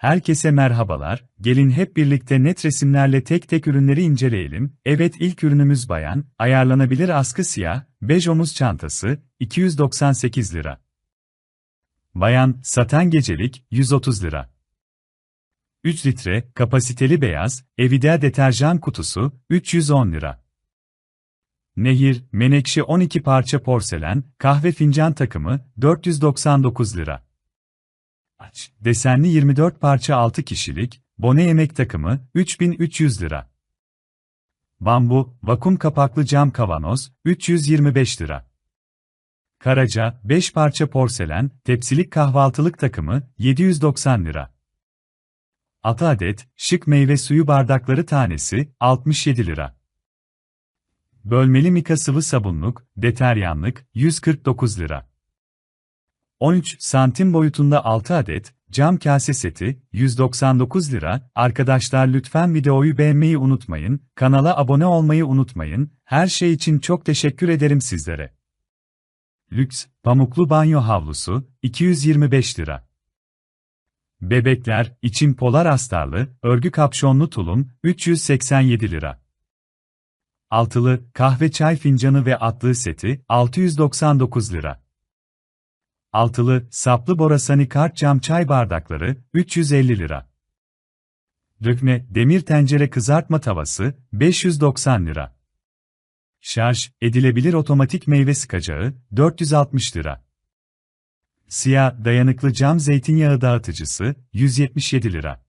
Herkese merhabalar, gelin hep birlikte net resimlerle tek tek ürünleri inceleyelim. Evet ilk ürünümüz bayan, ayarlanabilir askı siyah, bej omuz çantası, 298 lira. Bayan, saten gecelik, 130 lira. 3 litre, kapasiteli beyaz, Evida deterjan kutusu, 310 lira. Nehir, menekşe 12 parça porselen, kahve fincan takımı, 499 lira. Aç, desenli 24 parça 6 kişilik, bone yemek takımı, 3300 lira. Bambu, vakum kapaklı cam kavanoz, 325 lira. Karaca, 5 parça porselen, tepsilik kahvaltılık takımı, 790 lira. 6 adet, şık meyve suyu bardakları tanesi, 67 lira. Bölmeli mika sıvı sabunluk, deteryanlık, 149 lira. 13 santim boyutunda 6 adet, cam kase seti, 199 lira. Arkadaşlar lütfen videoyu beğenmeyi unutmayın, kanala abone olmayı unutmayın, her şey için çok teşekkür ederim sizlere. Lüks, pamuklu banyo havlusu, 225 lira. Bebekler, için polar astarlı, örgü kapşonlu tulum, 387 lira. Altılı, kahve çay fincanı ve atlığı seti, 699 lira. Altılı, saplı borasani kart cam çay bardakları, 350 lira. Dökme, demir tencere kızartma tavası, 590 lira. Şarj, edilebilir otomatik meyve sıkacağı, 460 lira. Siyah, dayanıklı cam zeytinyağı dağıtıcısı, 177 lira.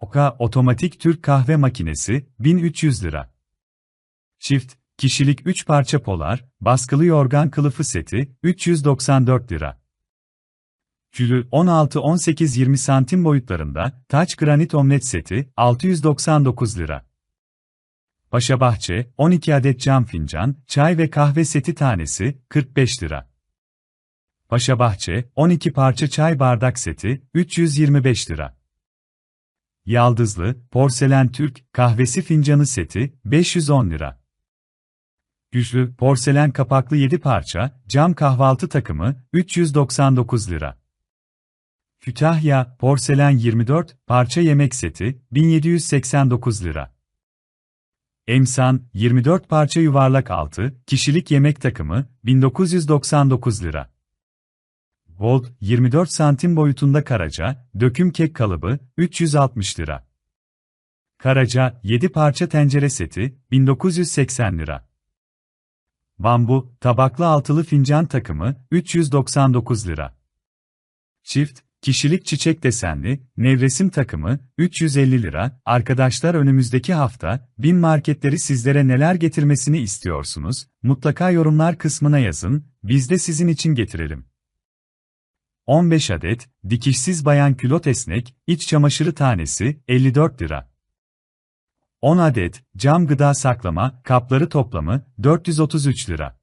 Oka, otomatik Türk kahve makinesi, 1300 lira. Çift, kişilik 3 parça polar, baskılı yorgan kılıfı seti, 394 lira. Külü 16-18-20 santim boyutlarında, taç granit omlet seti, 699 lira. Paşa Bahçe, 12 adet cam fincan, çay ve kahve seti tanesi, 45 lira. Paşa Bahçe, 12 parça çay bardak seti, 325 lira. Yaldızlı, porselen Türk, kahvesi fincanı seti, 510 lira. Güçlü, porselen kapaklı 7 parça, cam kahvaltı takımı, 399 lira. Kütahya, porselen 24, parça yemek seti, 1789 lira. Emsan, 24 parça yuvarlak altı, kişilik yemek takımı, 1999 lira. Gold, 24 santim boyutunda karaca, döküm kek kalıbı, 360 lira. Karaca, 7 parça tencere seti, 1980 lira. Bambu, tabaklı altılı fincan takımı, 399 lira. Çift, kişilik çiçek desenli, nevresim takımı, 350 lira. Arkadaşlar önümüzdeki hafta, bin marketleri sizlere neler getirmesini istiyorsunuz? Mutlaka yorumlar kısmına yazın, biz de sizin için getirelim. 15 adet, dikişsiz bayan külot esnek, iç çamaşırı tanesi, 54 lira. 10 adet, cam gıda saklama, kapları toplamı, 433 lira.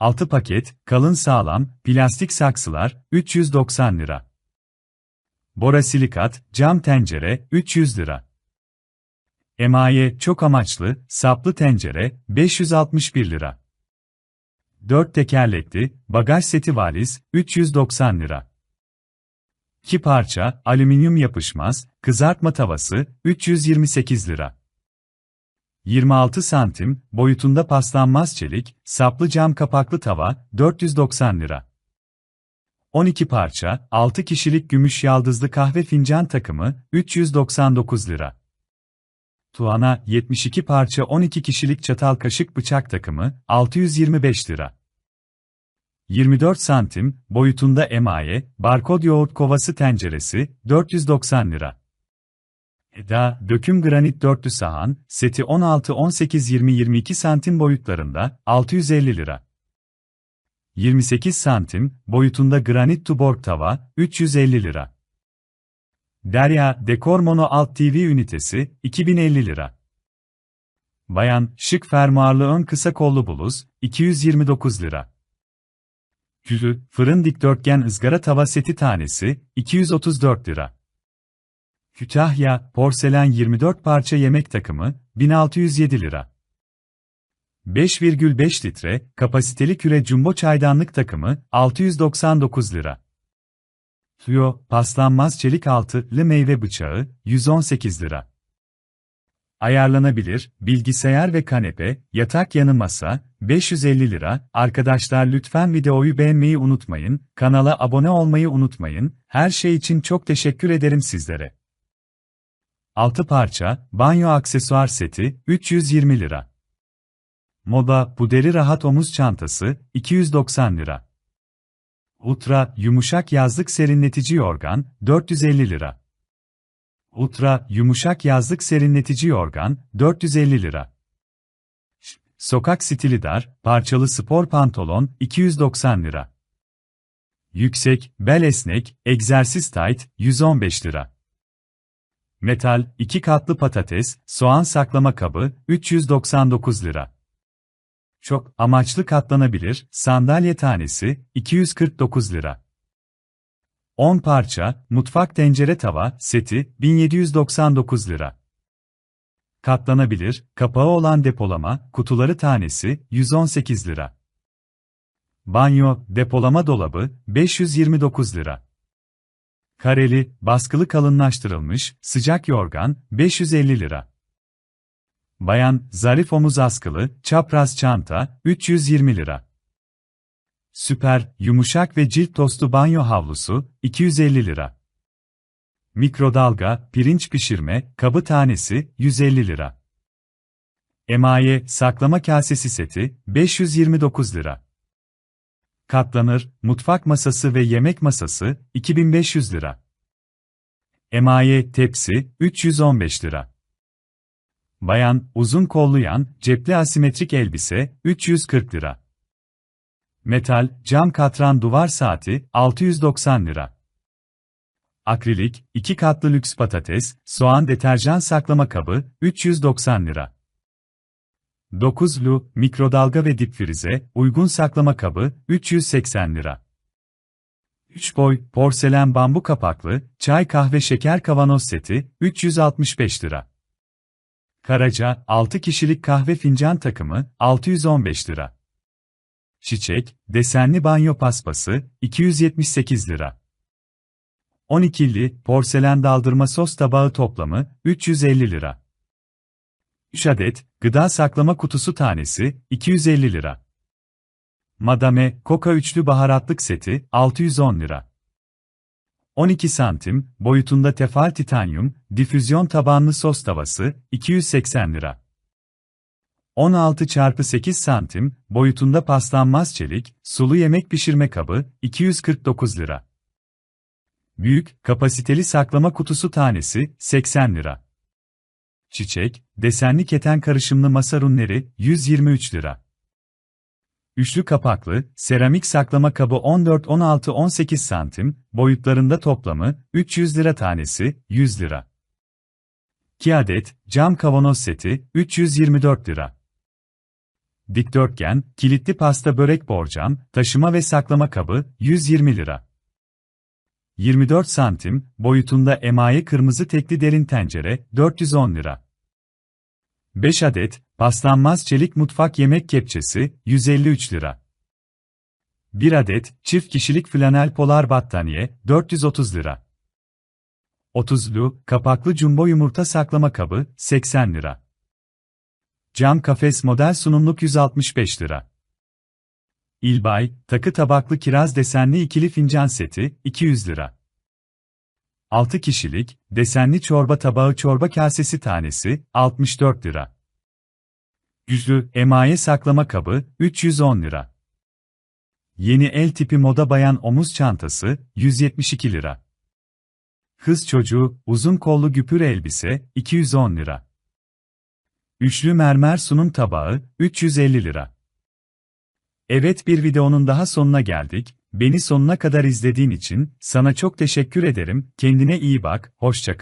6 paket, kalın sağlam, plastik saksılar, 390 lira. Borasilikat, cam tencere, 300 lira. Emaye, çok amaçlı, saplı tencere, 561 lira. 4 tekerlekli, bagaj seti valiz, 390 lira. 2 parça, alüminyum yapışmaz, kızartma tavası, 328 lira. 26 santim, boyutunda paslanmaz çelik, saplı cam kapaklı tava, 490 lira. 12 parça, 6 kişilik gümüş yaldızlı kahve fincan takımı, 399 lira. Tuana, 72 parça 12 kişilik çatal kaşık bıçak takımı, 625 lira. 24 santim, boyutunda emaye, barkod yoğurt kovası tenceresi, 490 lira. Eda, döküm granit dörtlü sahan, seti 16-18-20-22 santim boyutlarında, 650 lira. 28 santim, boyutunda granit tuborg tava, 350 lira. Derya, dekor mono alt TV ünitesi, 2050 lira. Bayan, şık fermuarlı ön kısa kollu bluz, 229 lira. Külü, fırın dikdörtgen ızgara tava seti tanesi, 234 lira. Kütahya, porselen 24 parça yemek takımı, 1607 lira. 5,5 litre, kapasiteli küre jumbo çaydanlık takımı, 699 lira. Fluo, paslanmaz çelik altılı meyve bıçağı, 118 lira. Ayarlanabilir, bilgisayar ve kanepe, yatak yanı masa, 550 lira. Arkadaşlar lütfen videoyu beğenmeyi unutmayın, kanala abone olmayı unutmayın, her şey için çok teşekkür ederim sizlere. 6 parça, banyo aksesuar seti, 320 lira. Moda, bu deri rahat omuz çantası, 290 lira. Ultra, yumuşak yazlık serinletici yorgan, 450 lira. Ultra, yumuşak yazlık serinletici yorgan, 450 lira. Sokak stili dar, parçalı spor pantolon, 290 lira. Yüksek, bel esnek, egzersiz tight, 115 lira. Metal, 2 katlı patates, soğan saklama kabı, 399 lira. Çok amaçlı katlanabilir sandalye tanesi 249 lira. 10 parça mutfak tencere tava seti 1799 lira. Katlanabilir kapağı olan depolama kutuları tanesi 118 lira. Banyo depolama dolabı 529 lira. Kareli baskılı kalınlaştırılmış sıcak yorgan 550 lira. Bayan, zarif omuz askılı, çapraz çanta, 320 lira. Süper, yumuşak ve cilt tostu banyo havlusu, 250 lira. Mikrodalga, pirinç pişirme, kabı tanesi, 150 lira. Emaye, saklama kasesi seti, 529 lira. Katlanır, mutfak masası ve yemek masası, 2500 lira. Emaye, tepsi, 315 lira. Bayan, uzun kollu yan, cepli asimetrik elbise, 340 lira. Metal, cam katran duvar saati, 690 lira. Akrilik, 2 katlı lüks patates, soğan deterjan saklama kabı, 390 lira. 9'lu, mikrodalga ve dipfrize, uygun saklama kabı, 380 lira. 3 boy, porselen bambu kapaklı, çay kahve şeker kavanoz seti, 365 lira. Karaca, 6 kişilik kahve fincan takımı, 615 lira. Çiçek, desenli banyo paspası, 278 lira. 12'li, porselen daldırma sos tabağı toplamı, 350 lira. 3 adet, gıda saklama kutusu tanesi, 250 lira. Madame, Coca üçlü baharatlık seti, 610 lira. 12 santim, boyutunda tefal titanyum, difüzyon tabanlı sos tavası, 280 lira. 16 x 8 santim, boyutunda paslanmaz çelik, sulu yemek pişirme kabı, 249 lira. Büyük, kapasiteli saklama kutusu tanesi, 80 lira. Çiçek, desenli keten karışımlı masa runleri, 123 lira. Üçlü kapaklı, seramik saklama kabı 14-16-18 santim, boyutlarında toplamı, 300 lira tanesi, 100 lira. 2 adet, cam kavanoz seti, 324 lira. Dikdörtgen, kilitli pasta börek borcam, taşıma ve saklama kabı, 120 lira. 24 santim, boyutunda emaye kırmızı tekli derin tencere, 410 lira. 5 adet, paslanmaz çelik mutfak yemek kepçesi, 153 lira. 1 adet, çift kişilik flanel polar battaniye, 430 lira. 30'lu, kapaklı jumbo yumurta saklama kabı, 80 lira. Cam kafes model sunumluk 165 lira. İlbay, takı tabaklı kiraz desenli ikili fincan seti, 200 lira. 6 kişilik, desenli çorba tabağı çorba kasesi tanesi, 64 lira. Yüzlü, emaye saklama kabı, 310 lira. Yeni el tipi moda bayan omuz çantası, 172 lira. Kız çocuğu, uzun kollu güpür elbise, 210 lira. Üçlü mermer sunum tabağı, 350 lira. Evet bir videonun daha sonuna geldik. Beni sonuna kadar izlediğin için sana çok teşekkür ederim. Kendine iyi bak, hoşça kal.